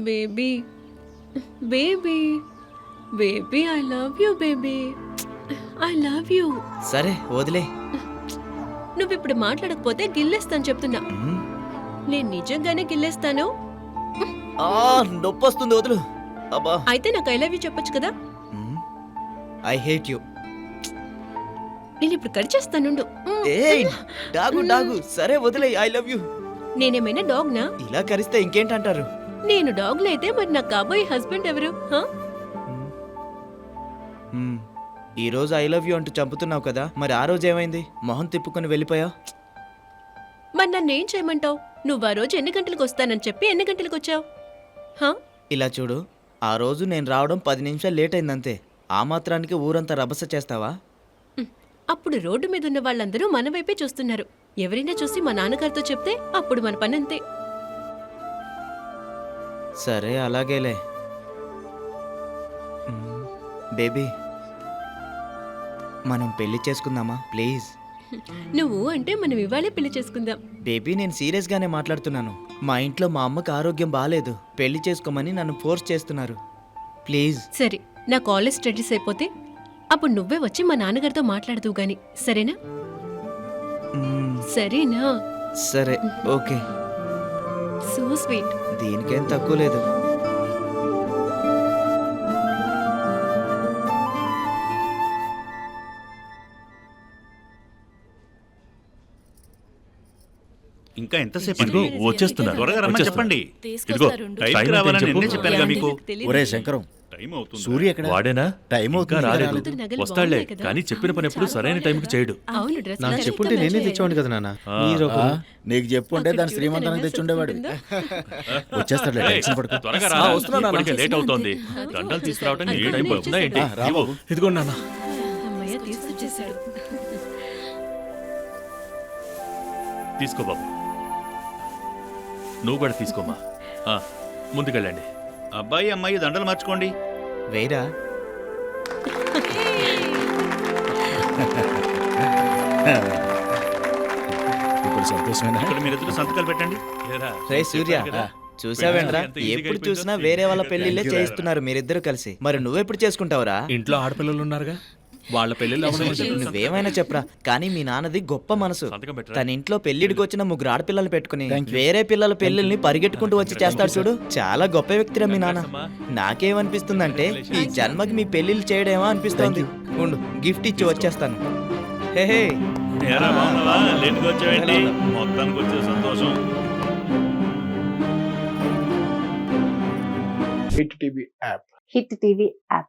Baby baby baby I love you baby. I love you. సరే వదిలే. నువ్వు ఇప్పుడు మాట్లాడకపోతే గిల్లేస్తాను చెప్తున్నా. నేను నిజంగానే గిల్లేస్తాను? నొప్పి వస్తుంది వదులు. అబ్బా. అయితే నాకు ఐ లవ్ యూ చెప్పొచ్చు కదా? I hate you. నేను ఇప్పుడు కడిచేస్తానుండు ఏయ్ డాగు డాగు. సరే వదిలే ఐ లవ్ యు. నేనేమైనా డాగ్నా? ఇలా కరిస్తే ఇంకేంటంటారు? నేను డాగ్లు అయితే మరి నాకు కాబోయే హస్బెండ్ ఎవరు. ఈ రోజు ఐ లవ్ యూ అంటూ చంపుతున్నావు కదా మరి ఆ రోజు ఏమైంది మొహం తిప్పుకొని వెళ్ళిపోయా మరి నన్ను ఏం చేయమంటావు నువ్వు ఆ రోజు ఎన్ని గంటలకు వస్తానని చెప్పి ఎన్ని గంటలకు వచ్చావు హా? ఇలా చూడు ఆ రోజు నేను రావడం పది నిమిషాలు లేట్ అయిందంతే ఆ మాత్రానికి ఊరంతా రభస చేస్తావా. అప్పుడు రోడ్డు మీద ఉన్న వాళ్ళందరూ మన వైపే చూస్తున్నారు ఎవరైనా చూసి మా నాన్నగారితో చెప్తే అప్పుడు మన పని అంతే సరే అలాగేలే. బేబీ మనం పెళ్ళి చేసుకుందామా? ప్లీజ్. నువ్వు అంటే మనం ఇవాళే పెళ్ళి చేసుకుందాం. బేబీ నేను సీరియస్గానే మాట్లాడుతున్నాను. మా ఇంట్లో మా అమ్మకి ఆరోగ్యం బాగాలేదు పెళ్ళి చేసుకోమని నన్ను ఫోర్స్ చేస్తున్నారు. ప్లీజ్. సరే నా కాలేజ్ స్టడీస్ అయిపోతే అప్పుడు నువ్వే వచ్చి మా నాన్నగారితో మాట్లాడుతూ గాని సరేనా? మ్మ్. సరేనా? సరే ఓకే. So sweet. దీనికేం తక్కువ లేదు. ఇంకా ఎంతసేపు ఇదిగో? వచ్చేస్తున్నారు. త్వరగా రమ్మని వచ్చేస్తున్నారు. చెప్పండి. ఇదిగో టైం రావాలని నిన్నే. చెప్పాను మీకు. ఒరే శంకరం టైం అవుతుంది. సూర్య ఎక్కడ? వాడేనా? టైం ఇంకా అవుతుంది రాలేదు. వస్తాడులే? కానీ చెప్పిన పని ఎప్పుడు సరైన టైంకి చేయడు. అవును డ్రెస్ నాకు చెప్పుంటే నేనే తెచ్చేవాడిని కదా నాన్న. మీరు ఆ, నీకు చెప్పుంటే దాని శ్రీమంతానికి చూడు తెచ్చుండేవాడు వచ్చేస్తాడు ఏయ్, టెన్షన్ పడుకో. త్వరగా రా ఆ, వస్తున్నా నాన్న. ఇప్పటికే లేట్ అవుతోంది. దండలు తీసుకురావడానికి ఏ టైం పడుతుందా ఏంటి ఆ, రా ఇవ్వు. బాబు. ఇదిగో నాన్న అమ్మయ్య తీసుకొచ్చేసాడు. తీసుకో బాబు. నువ్వు కూడా తీసుకోమా ఆ, ముందుకెళ్ళండి. అబ్బాయి అమ్మాయి దండలు మార్చుకోండి. వేరా? ఇప్పుడు సంతోషమేనా? ఇక్కడ మీరిద్దరు సంతకాలు పెట్టండి. ఏరా, రే సూర్య చెప్పాను కదా. చూసావేంట్రా? ఎప్పుడు చూసినా. వేరే వాళ్ళ పెళ్ళిళ్ళే రా. చేయిస్తున్నారు మీరిద్దరు కలిసి. మరి నువ్వెప్పుడు చేసుకుంటావురా? ఇంట్లో ఆడపిల్లలు ఉన్నారుగా? వాళ్ళ పెళ్ళిళ్ళు అవ్వడం నువ్వేమైనా చెప్పరా? కానీ మీ నాన్నది గొప్ప మనసు. తన ఇంట్లో పెళ్ళిడికి వచ్చిన ముగ్గురు ఆడపిల్లలు పెట్టుకుని. వేరే పిల్లల పెళ్ళిల్ని పరిగెట్టుకుంటూ వచ్చి చేస్తాడు చూడు. చాలా గొప్ప వ్యక్తిరా మీ నాన్న. నాకేమనిపిస్తుందంటే ఈ జన్మకి మీ పెళ్ళిళ్ళు చేయడమో అనిపిస్తోంది. ఉండు గిఫ్ట్ ఇచ్చి వచ్చేస్తాను. హే హే. ఏరా బాగున్నావా లేట్గా వచ్చావేంటి? మొత్తానికి వచ్చే సంతోషం. Hit TV app hit TV app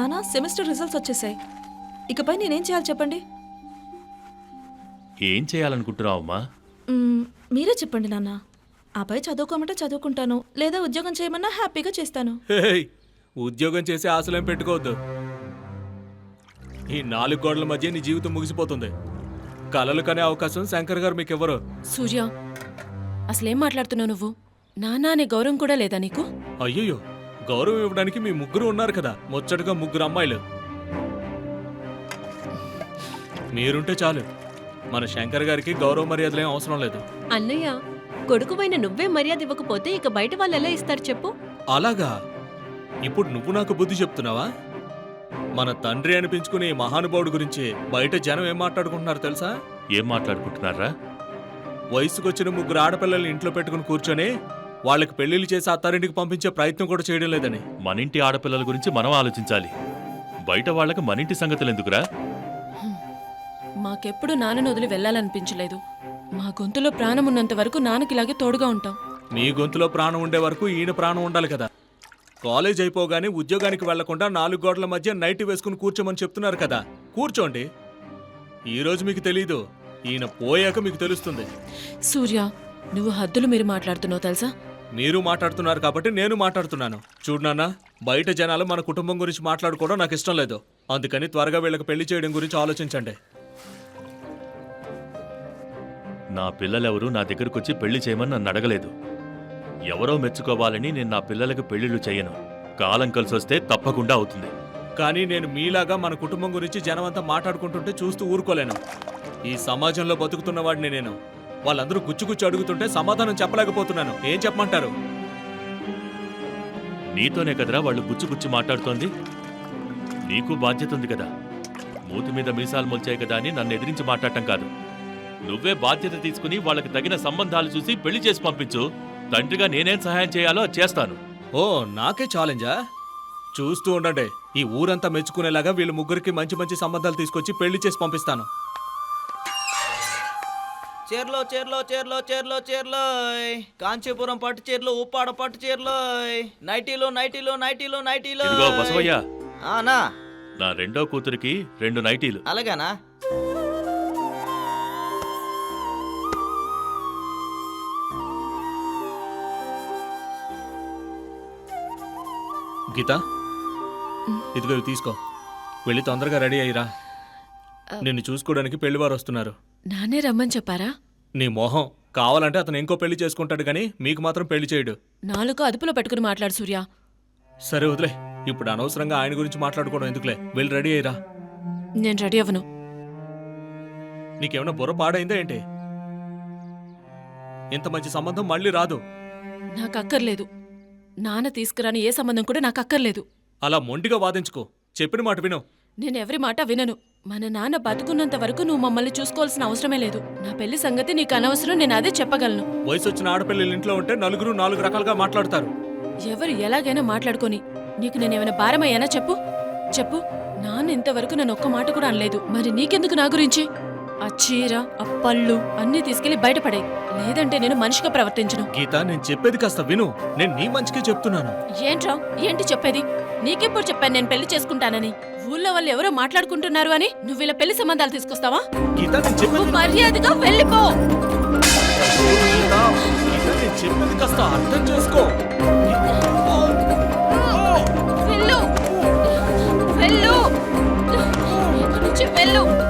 నానా సెమిస్టర్ రిజల్ట్స్ వచ్చేసాయి. ఇకపై నేనేం చేయాలి చెప్పండి? ఏం చేయాలనుకుంటున్నావు అమ్మా మ్మ్, మీరే చెప్పండి నాన్న. ఆపై చదువుకోమంటే చదువుకుంటాను లేదా ఉద్యోగం చేయమన్నా హ్యాపీగా చేస్తాను. హేయ్, ఉద్యోగం చేసే ఆశలేం పెట్టుకోవద్దు. ఈ నాలుగు గోడల మధ్య నీ జీవితం ముగిసిపోతుంది. కలలు కనే అవకాశం శంకర్ గారు మీకు ఇవ్వరు సూర్య అసలేం మాట్లాడుతున్నావు నువ్వు? నాన్న అనే గౌరవం కూడా లేదా నీకు? అయ్యయ్యో గౌరవం ఇవ్వడానికి మీ ముగ్గురు ఉన్నారు కదా. ముచ్చటగా ముగ్గురు అమ్మాయిలు. మీరుంటే చాలు. మన శంకర్ గారికి గౌరవ మర్యాదలేం అవసరం లేదు. అన్నయ్య కొడుకువైన నువ్వే మర్యాద ఇవ్వకపోతే ఇక బయట వాళ్ళు ఎలా ఇస్తారు చెప్పు? అలాగా? ఇప్పుడు నువ్వు నాకు బుద్ధి చెప్తున్నావా? మన తండ్రి అనిపించుకునే ఈ మహానుభావుడి గురించి బయట జనం ఏం మాట్లాడుకుంటున్నారు తెలుసా? ఏం మాట్లాడుకుంటున్నారా? వయసుకొచ్చిన ముగ్గురు ఆడపిల్లల్ని ఇంట్లో పెట్టుకుని కూర్చొని వాళ్ళకి పెళ్ళిళ్ళు చేసి అత్తారింటికి పంపించే ప్రయత్నం కూడా చేయడం లేదని. మన ఇంటి ఆడపిల్లల గురించి మనం ఆలోచించాలి. బయట వాళ్ళకి మన ఇంటి సంగతులు ఎందుకురా? మాకెప్పుడు నాన్నను వదిలి వెళ్ళాలనిపించలేదు. మా గొంతులో ప్రాణం ఉన్నంత వరకు నాన్నకి ఇలాగే తోడుగా ఉంటాం. మీ గొంతులో ప్రాణం ఉండే వరకు ఈయన ప్రాణం ఉండాలి కదా. కాలేజ్ అయిపోగానే ఉద్యోగానికి వెళ్ళకుండా నాలుగు గోడల మధ్య నైట్ వేసుకుని కూర్చోమని చెప్తున్నారు కదా. కూర్చోండి. ఈ రోజు మీకు తెలీదు. ఈయన పోయాక మీకు తెలుస్తుంది. సూర్య నువ్వు హద్దులు మీరు మాట్లాడుతున్నావు తెలుసా? మీరు మాట్లాడుతున్నారు కాబట్టి నేను మాట్లాడుతున్నాను. చూడు నాన్న బయట జనాలు మన కుటుంబం గురించి మాట్లాడుకోవడం నాకు ఇష్టం లేదు. అందుకని త్వరగా వీళ్ళకి పెళ్ళి చేయడం గురించి ఆలోచించండి. నా పిల్లలెవరూ నా దగ్గరకు వచ్చి పెళ్ళి చేయమని నన్ను అడగలేదు. ఎవరో మెచ్చుకోవాలని నేను నా పిల్లలకు పెళ్ళిళ్ళు చేయను. కాలం కలిసి వస్తే తప్పకుండా అవుతుంది. కానీ నేను మీలాగా మన కుటుంబం గురించి జనమంతా మాట్లాడుకుంటుంటే చూస్తూ ఊరుకోలేను. ఈ సమాజంలో బతుకుతున్న వాడిని నేను. వాళ్ళందరూ గుచ్చుగుచ్చు అడుగుతుంటే సమాధానం చెప్పలేకపోతున్నాను. ఏం చెప్పమంటారు? నీతోనే కదరా వాళ్ళు గుచ్చి గుచ్చి మాట్లాడుతోంది. నీకు బాధ్యత ఉంది కదా. మూతి మీద మీసాలు మొల్చాయి కదా అని నన్ను ఎదిరించి మాట్లాడటం కాదు. నువ్వే బాధ్యత తీసుకుని వాళ్ళకి తగిన సంబంధాలు చూసి పెళ్ళి చేసి పంపించు. తండ్రిగా నేనేం సహాయం చేయాలో చేస్తాను. ఓ నాకే ఛాలెంజా? చూస్తూ ఉండండి. ఈ ఊరంతా మెచ్చుకునేలాగా వీళ్ళ ముగ్గురికి మంచి మంచి సంబంధాలు తీసుకొచ్చి పెళ్ళి చేసి పంపిస్తాను. చీరలో చీరలో చీరలో చీరలో చీరలో కాంచీపురం పట్టు చీరలు ఉప్పాడ పట్టు చీరలో నైటీలో నైటీలో నైటీలో నైటీలో. ఇదిగో బసవయ్య. ఆనా నా. రెండో కూతురికి రెండు నైటీలు. అలాగానా? గీత ఇదిగో ఇవి తీసుకో. వెళ్ళి తొందరగా రెడీ అయ్యిరా. నిన్ను చూసుకోవడానికి పెళ్ళివారు వస్తున్నారు. నాన్నే రమ్మని చెప్పారా? నీ మొహం. కావాలంటే అతను ఇంకో పెళ్ళి చేసుకుంటాడు కానీ మీకు మాత్రం పెళ్ళి చేయడు. నాలుగు అదుపులో పెట్టుకుని మాట్లాడు సూర్య. సరే వదిలే. ఇప్పుడు అనవసరంగా ఆయన గురించి మాట్లాడుకోవడం ఎందుకులే? వెళ్ళి రెడీ అయ్యిరా. నేను రెడీ అవ్వను. నీకేమైనా బుర్ర పాడైందా ఏంటి? ఇంత మంచి సంబంధం మళ్ళీ రాదు. నాకు అక్కర్లేదు నాన్న తీసుకురాని ఏ సంబంధం కూడా నాకు అక్కర్లేదు అలా మొండిగా వాదించుకో. చెప్పిన మాట విను. నేను ఎవరి మాట వినను. మన నాన్న బతుకున్నంత వరకు నువ్వు మమ్మల్ని చూసుకోవాల్సిన అవసరమే లేదు. నా పెళ్ళి సంగతి నీకు అనవసరం నేను అదే చెప్పగలను. వయసు వచ్చిన ఆడపిల్లలు ఇంట్లో ఉంటే నలుగురు నాలుగు రకాలుగా మాట్లాడతారు. ఎవరు ఎలాగైనా మాట్లాడుకొని నీకు నేనేమైనా భారమయ్యానా చెప్పు. చెప్పు నాన్న ఇంతవరకు నన్ను ఒక్క మాట కూడా అనలేదు. మరి నీకెందుకు నా గురించి? ఆ చీర ఆ పళ్ళు అన్నీ తీసుకెళ్ళి బయటపడాయి. లేదంటే నేను మనిషిగా ప్రవర్తించను. గీత నేను చెప్పేది కాస్త విను. నేను నీ మంచికే చెప్తున్నాను. ఏంట్రా? ఏంటి చెప్పేది? నీకెప్పుడు చెప్పాను నేను పెళ్ళి చేసుకుంటానని? ఊళ్ళో వాళ్ళు ఎవరో మాట్లాడుకుంటున్నారు అని నువ్వు ఇలా పెళ్ళి సంబంధాలు తీసుకొస్తావా? గీత నేను చెప్పేది నువ్వు మర్యాదగా వెళ్ళిపో. గీత, గీత, నేను చెప్పేది కాస్త అర్థం చేసుకో. వెళ్ళు. వెళ్ళు. ఇక్కడి నుంచి వెళ్ళు.